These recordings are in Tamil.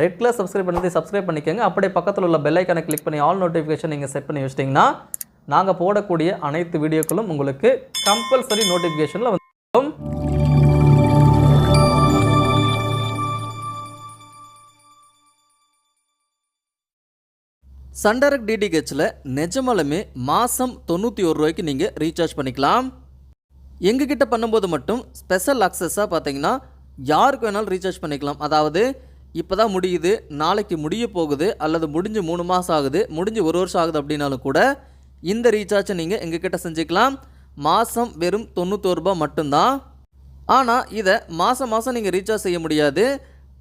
ரெட் கலர் சப்ஸ்கிரைப் பண்ணி சப்ஸ்கிரைப் பண்ணிக்கோங்க. அப்படியே பக்கத்தில் உள்ள பெல் ஐக்கானை கிளிக் பண்ணி ஆல் நோட்டிஃபிகேஷன் நீங்கள் செட் பண்ணி வச்சிட்டிங்கன்னா நாங்கள் போடக்கூடிய அனைத்து வீடியோக்களும் உங்களுக்கு கம்பல்சரி நோட்டிஃபிகேஷனில் வந்து சண்டரக் டிடிஹெச்சில் நிஜமாலுமே மாதம் தொண்ணூற்றி ஒரு ரூபாய்க்கு நீங்கள் ரீசார்ஜ் பண்ணிக்கலாம். எங்ககிட்ட பண்ணும்போது மட்டும் ஸ்பெஷல் அக்சஸாக பார்த்தீங்கன்னா யாருக்கு வேணாலும் ரீசார்ஜ் பண்ணிக்கலாம். அதாவது இப்போ தான் முடியுது நாளைக்கு முடிய போகுது அல்லது முடிஞ்சு மூணு மாதம் ஆகுது முடிஞ்சு ஒரு வருஷம் ஆகுது அப்படின்னாலும் கூட இந்த ரீசார்ஜை நீங்கள் எங்ககிட்ட செஞ்சுக்கலாம். மாதம் வெறும் தொண்ணூத்தோரு ரூபாய் மட்டும்தான். ஆனால் இதை மாதம் மாதம் நீங்கள் ரீசார்ஜ் செய்ய முடியாது.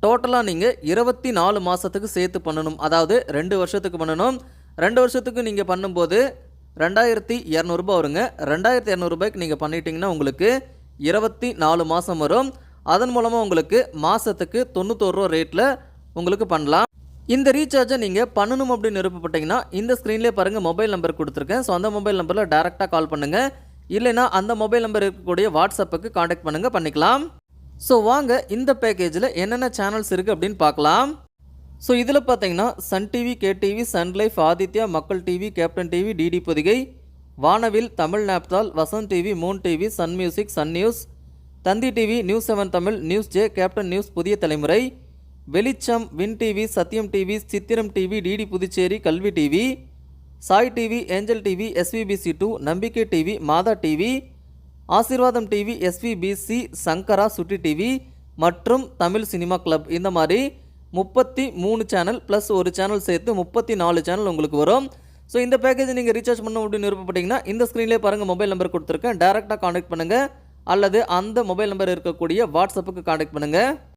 டோட்டலாக நீங்கள் இருபத்தி நாலு மாதத்துக்கு சேர்த்து பண்ணணும். அதாவது ரெண்டு வருஷத்துக்கு பண்ணணும். ரெண்டு வருஷத்துக்கு நீங்கள் பண்ணும்போது ரெண்டாயிரத்தி இரநூறுபா வருங்க. ரெண்டாயிரத்தி இரநூறுபாய்க்கு நீங்கள் பண்ணிட்டீங்கன்னா உங்களுக்கு இருபத்தி நாலு மாதம் வரும். அதன் மூலமாக உங்களுக்கு மாதத்துக்கு தொண்ணூத்தோரு ரூபா ரேட்டில் உங்களுக்கு பண்ணலாம். இந்த ரீசார்ஜை நீங்கள் பண்ணணும் அப்படின்னு விருப்பப்பட்டீங்கன்னா இந்த ஸ்க்ரீன்லேயே பாருங்கள் மொபைல் நம்பர் கொடுத்துருக்கேன். ஸோ அந்த மொபைல் நம்பரில் டேரெக்டாக கால் பண்ணுங்கள் இல்லைன்னா அந்த மொபைல் நம்பர் இருக்கக்கூடிய வாட்ஸ்அப்புக்கு காண்டாக்ட் பண்ணுங்கள் பண்ணிக்கலாம். ஸோ வாங்க இந்த பேக்கேஜில் என்னென்ன சேனல்ஸ் இருக்குது அப்படின்னு பார்க்கலாம். ஸோ இதில் பார்த்தீங்கன்னா Sun TV K TV Sun Life Aditya Makkal TV Captain TV DD Podhigai Vaanavil Tamil நேப்தால் Vasanth TV Moon TV Sun Music Sun News Thanthi TV News Seven Tamil News J Captain News Puthiya Thalaimurai. Velicham Win TV Sathiyam TV Chithiram TV DD Puducherry Kalvi TV. Sai TV Angel TV SVBC two Nambikkai TV Matha TV. Aseervatham TV SVBC Shankara Chutti TV மற்றும் தமிழ் சினிமா கிளப். இந்த மாதிரி முப்பத்தி மூணு சேனல் ப்ளஸ் ஒரு சேனல் சேர்த்து முப்பத்தி நாலு சேனல் உங்களுக்கு வரும். ஸோ இந்த பேக்கேஜ் நீங்கள் ரீசார்ஜ் பண்ண அப்படின்னு விருப்பப்பட்டீங்கன்னா இந்த ஸ்க்ரீன்லேயே பாருங்கள் மொபைல் நம்பர் கொடுத்துருக்கேன். டேரெக்டாக காண்டாக்ட் பண்ணுங்கள் அல்லது அந்த மொபைல் நம்பர் இருக்கக்கூடிய வாட்ஸ்அப்புக்கு காண்டாக்ட் பண்ணுங்கள்